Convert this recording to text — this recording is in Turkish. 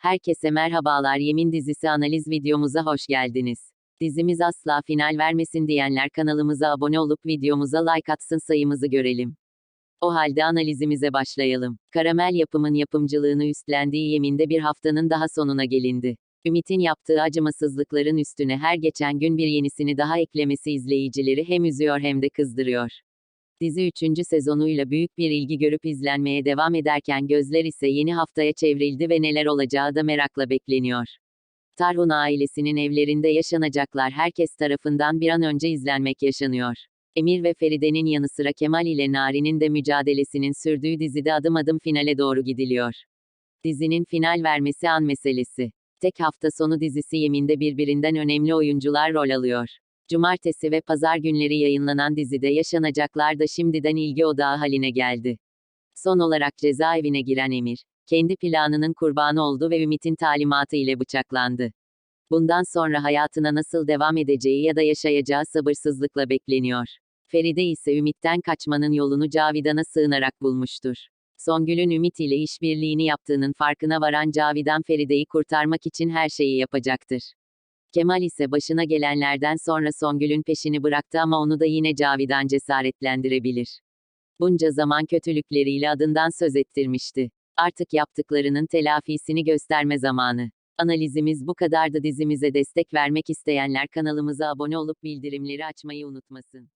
Herkese merhabalar Yemin dizisi analiz videomuza hoş geldiniz. Dizimiz asla final vermesin diyenler kanalımıza abone olup videomuza like atsın sayımızı görelim. O halde analizimize başlayalım. Karamel yapımın yapımcılığını üstlendiği Yemin'de bir haftanın daha sonuna gelindi. Ümit'in yaptığı acımasızlıkların üstüne her geçen gün bir yenisini daha eklemesi izleyicileri hem üzüyor hem de kızdırıyor. Dizi 3. sezonuyla büyük bir ilgi görüp izlenmeye devam ederken gözler ise yeni haftaya çevrildi ve neler olacağı da merakla bekleniyor. Tarhun ailesinin evlerinde yaşanacaklar herkes tarafından bir an önce izlenmek yaşanıyor. Emir ve Feride'nin yanı sıra Kemal ile Nari'nin de mücadelesinin sürdüğü dizide adım adım finale doğru gidiliyor. Dizinin final vermesi an meselesi. Tek hafta sonu dizisi Yemin'de birbirinden önemli oyuncular rol alıyor. Cumartesi ve pazar günleri yayınlanan dizide yaşanacaklar da şimdiden ilgi odağı haline geldi. Son olarak cezaevine giren Emir, kendi planının kurbanı oldu ve Ümit'in talimatı ile bıçaklandı. Bundan sonra hayatına nasıl devam edeceği ya da yaşayacağı sabırsızlıkla bekleniyor. Feride ise Ümit'ten kaçmanın yolunu Cavidan'a sığınarak bulmuştur. Songül'ün Ümit ile işbirliğini yaptığının farkına varan Cavidan Feride'yi kurtarmak için her şeyi yapacaktır. Kemal ise başına gelenlerden sonra Songül'ün peşini bıraktı ama onu da yine Cavidan cesaretlendirebilir. Bunca zaman kötülükleriyle adından söz ettirmişti. Artık yaptıklarının telafisini gösterme zamanı. Analizimiz bu kadardı dizimize destek vermek isteyenler kanalımıza abone olup bildirimleri açmayı unutmasın.